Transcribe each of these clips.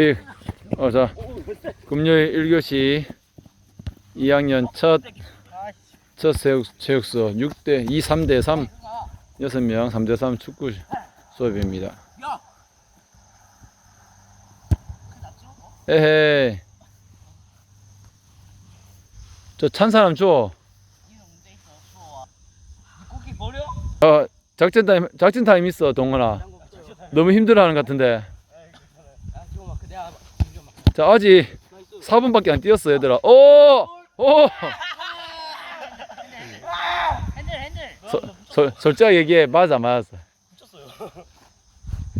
예. 어, 자, 금요일 1교시 2학년 첫, 첫 체육, 체육수업 6대 2, 3대 3, 6명 3대 3 축구 수업입니다. 에헤이. 저 찬 사람 줘. 어, 작전 타임, 작전 타임 있어, 동원아. 너무 힘들어하는 것 같은데. 야, 잠깐만, 그 내가 잠깐만. 자, 아직 4분밖에 안 뛰었어, 얘들아. 오! 오! 핸들, 핸들. 서, 서, 솔직하게 얘기해. 맞아, 맞았어. 붙였어요.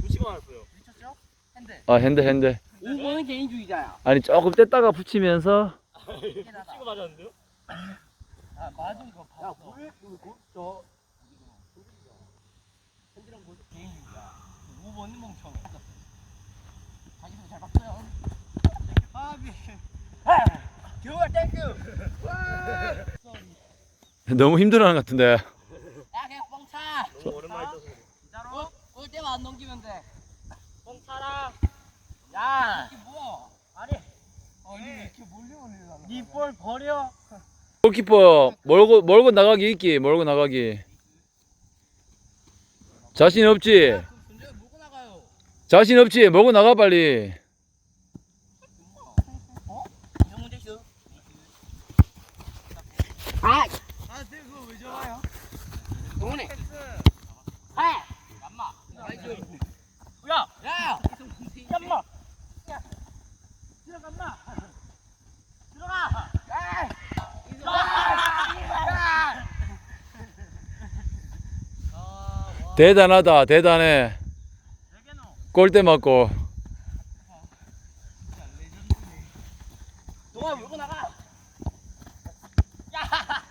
붙이고 말았어요. 붙였죠? 핸들. 아, 핸들, 핸들. 5번은 개인주의자야. 아니, 조금 뗐다가 붙이면서. 치고 맞았는데요? 아, 맞은 거 봤어. 야, 뭘? 여기 고, 저. 핸들랑 뭐 개인주의자. 5번은 멍청. 자기도 잘 봤어요. 아, 미. 겨울 땡큐. 너무 힘들어하는 것 같은데. 야, 그냥 뻥 차. 너무 오랜만에 떠서. 진짜로? 올 때만 안 넘기면 돼. 뻥 차라. 야. 이게 뭐야? 아니. 어, 이 이렇게 몰려오는 니볼 버려. 골키퍼, 몰고, 몰고 나가기 있기, 몰고 나가기. 자신 없지? 근데 몰고 나가요. 자신 없지? 몰고 나가, 빨리. 어? 이런 문제 있어? 아! 아, 네, 그거 왜 잡아요? 동훈이. 아! 얌마. 야! 야! 얌마. 야. 들어간마. 들어가. 야! 야! 대단하다, 대단해. 골대 맞고. 동아 몰고 나가. 야!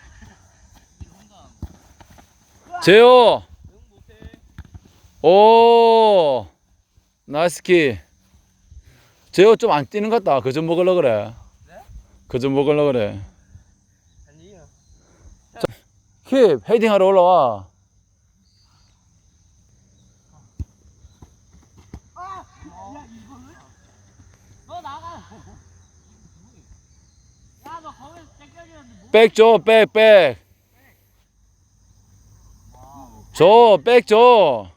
제호! 오! 나이스 키. 제호 좀 안 뛰는 것 같다. 그좀 먹으려 그래. 네? 그좀 먹으려 그래. 킵, 헤딩하러 올라와. 아! 야, 이거를? 너 나가. 야, 너 거기서 땡겨지는데 뭐? 백 줘, 백, 백. 줘, 백 줘.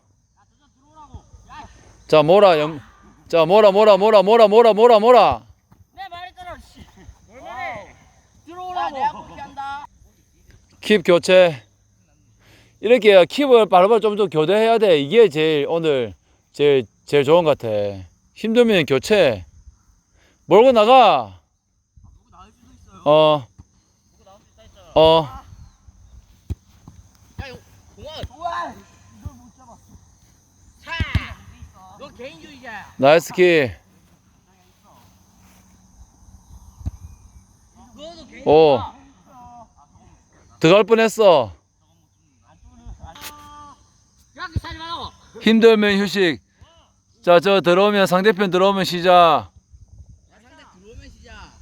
자, 뭐라, 영, 자, 뭐라, 뭐라, 뭐라, 뭐라, 뭐라, 뭐라, 뭐라. 내 말했잖아, 씨. 얼마네? 들어오라고. 내가 그렇게 한다. 킵 교체. 이렇게 킵을 바로바로 좀더 교대해야 돼. 이게 제일 오늘 제일 제일 좋은 것 같아. 힘들면 교체. 몰고 나가. 수도 있어 어. 야, 이거 공원. 좋아. 이걸 못 잡았어. 차. 너 개인주의자야. 나이스 키. 너도 개인주의자. 오. 들어갈 뻔했어. 말라고. 힘들면 휴식. 자, 저 들어오면 상대편 들어오면 시작. 야, 상대 들어오면 시작.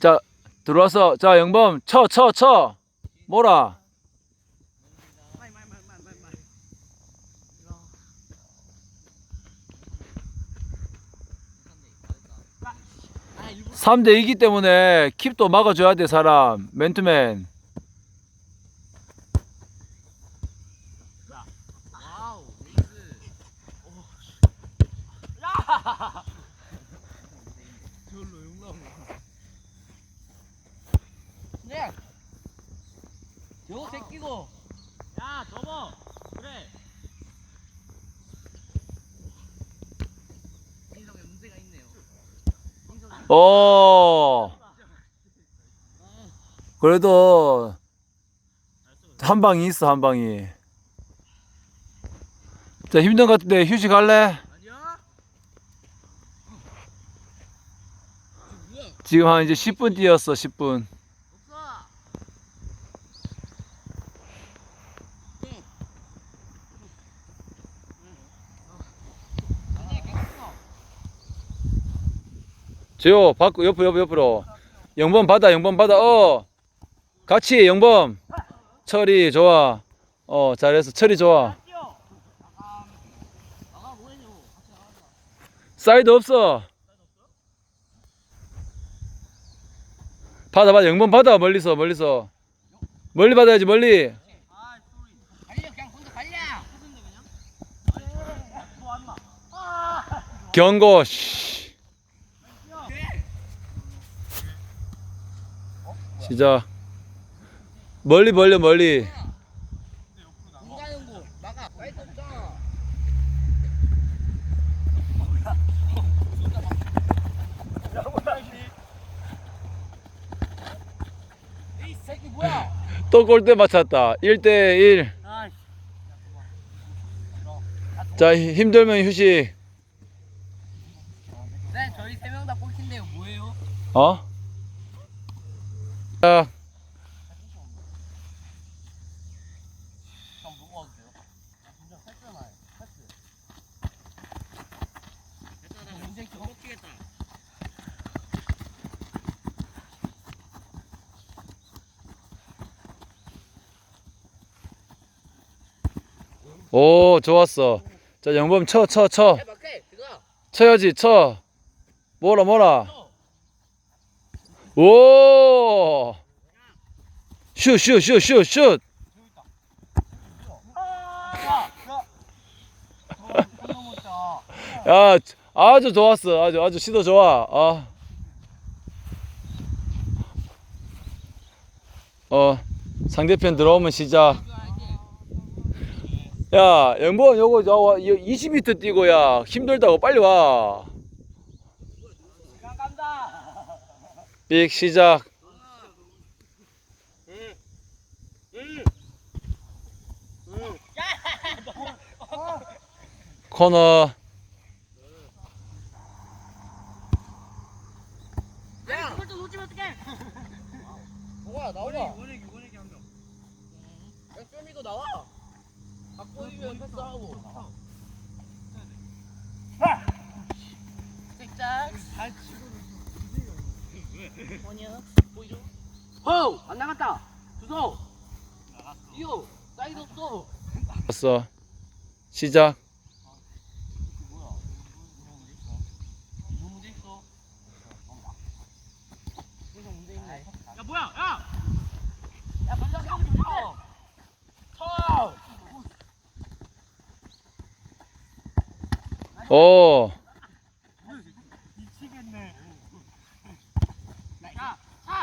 자, 들어와서 자, 영범 쳐, 쳐, 쳐. 뭐라? 빨리, 빨리, 빨리, 빨리, 빨리, 빨리. 3대 2기 때문에 킵도 막아줘야 돼, 사람. 맨투맨. 와우, 네이스. 야! 저걸로 욕 나온 거. 네. 요 새끼고. 야, 접어. 그래. 인성에 문제가 있네요. 오. 그래도 한 방이 있어, 한 방이. 자, 힘든 것 같은데 휴식할래? 지금 한 이제 10분 뛰었어, 10분. 없어. 아니야, 괜찮어. 재호, 바꾸, 옆으로, 옆으로, 옆으로. 영범 받아, 영범 받아, 어. 같이, 영범. 철이, 좋아. 어, 잘했어. 철이 좋아. 사이드 없어. 받아 받아 영번 받아 멀리서 멀리서 멀리 받아야지 멀리. 경고. 씨. 시작. 멀리 벌려 멀리. 뭐야? 또 골대 맞췄다. 1대 1. 아, 자 힘들면 휴식. 네, 저희 세 명다 꼴찌인데요. 뭐예요? 어? 자. 오 좋았어. 자 영범 쳐 쳐 쳐. 그거. 쳐야지 쳐. 뭐라 뭐라. 오. 슛 슛 슛 슛 슛. 야 아주 좋았어. 아주 아주 시도 좋아. 아. 어 상대편 들어오면 시작. 야, 영번 요거 저 20m 뛰고 야 힘들다고 빨리 와. 빅 시작. 코너. 뭐야, 나와. 원액이, 원액이 한 명. 야, 쫌이도 나와. 있으면 패스하고. 짝짝. 잘 치고. 뭐냐? 보이죠? 호! 안 나갔다. 주소. 이호. 사이드 없어. 왔어. 시작. 뭐야? 이거 문제 있어. 이거 문제 있네. 야 뭐야? 야! 야 반장 형 좀. 쳐! 오. 미치겠네. 야, 차! 반장 문제 있어. 반장 문제 있어. 근데 저거 왜요? 왜 봤지? 뭐가? 뭐 있나?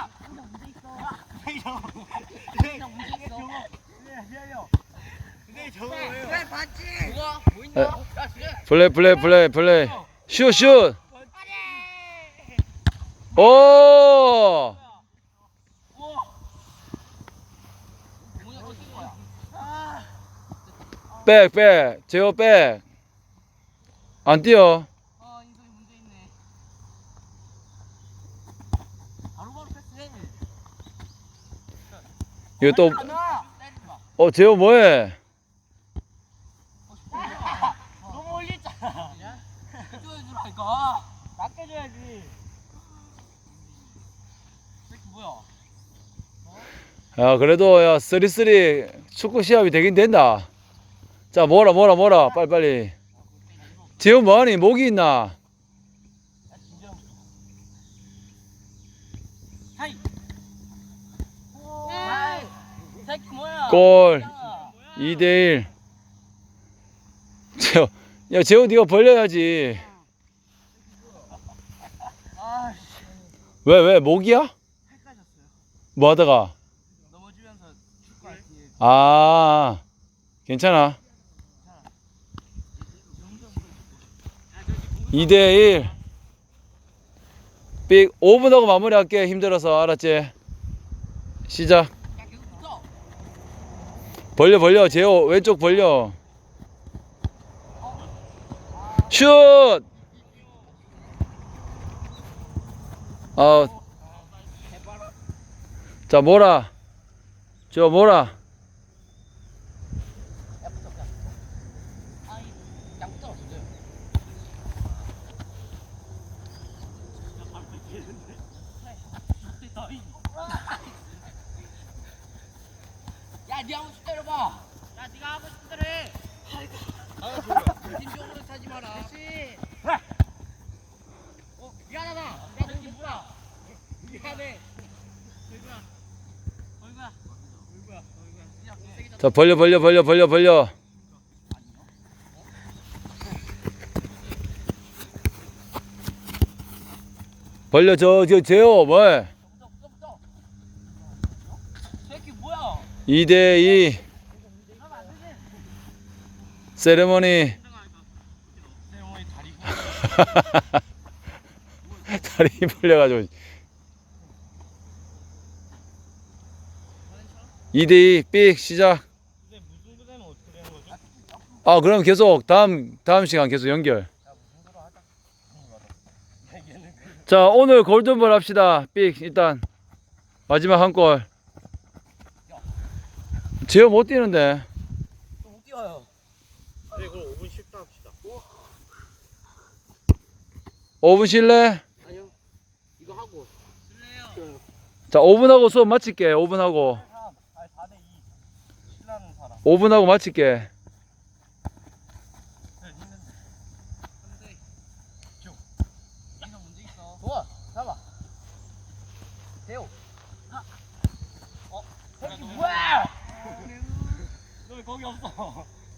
에. 플레이 플레이 플레이 플레이. 슛 슛. 오. 백 백. 제호 백. 안 뛰어. 아, 인성이 문제 있네. 바로바로 패스해. 이거 또. 어 제호 뭐해? 너무 멀리 있잖아. 줘야주라니까. 낮게 줘야지. 새끼 뭐야? 야 그래도 야 쓰리쓰리 축구 시합이 되긴 된다. 자 뭐라 뭐라 뭐라 빨리 빨리. 제호 뭐하니 목이 있나? 야, 진정. 하이. 하이. 이 새끼 뭐야? 골. 있잖아. 2대1 제호 야 제호 네가 벌려야지 아, 왜왜 목이야? 뭐 하다가 아 괜찮아 2대1 삑 5분 하고 마무리할게 힘들어서 알았지? 시작. 벌려 벌려. 제호 왼쪽 벌려. 슛! 아웃. 자 뭐라 저 뭐라 야, 붙어, 그냥. 아이, 그냥 붙어, 진짜. 야, 니 한번 슛 때려봐. 야, 니가 하고 싶은 대로 해. 팀적으로 타지 마라. 그렇지. 미안하다. 야 저기 뭐야? 미안해. 얼굴아. 얼굴아. 얼굴아. 얼굴아. 자 벌려 벌려 벌려 벌려 벌려 벌려 저저 제요 뭐야? 2대2 세레머니 세영이 다리고. 다리 벌려가지고 2대2 삑 시작 근데 무슨 부대면 어떻게 되는 거죠? 아 그럼 계속 다음 다음 시간 계속 연결 자 오늘 골든볼 합시다 삑 일단 마지막 한 골 제어 못 뛰는데 못 뛰어요. 네, 그럼 5분 쉬다 합시다. 5분 쉴래? 아니요. 이거 하고. 쓸래요? 자 5분 하고 수업 마칠게 5분 하고 아니 4대 2. 신라는 사람. 5분 하고 마칠게 거기 없어.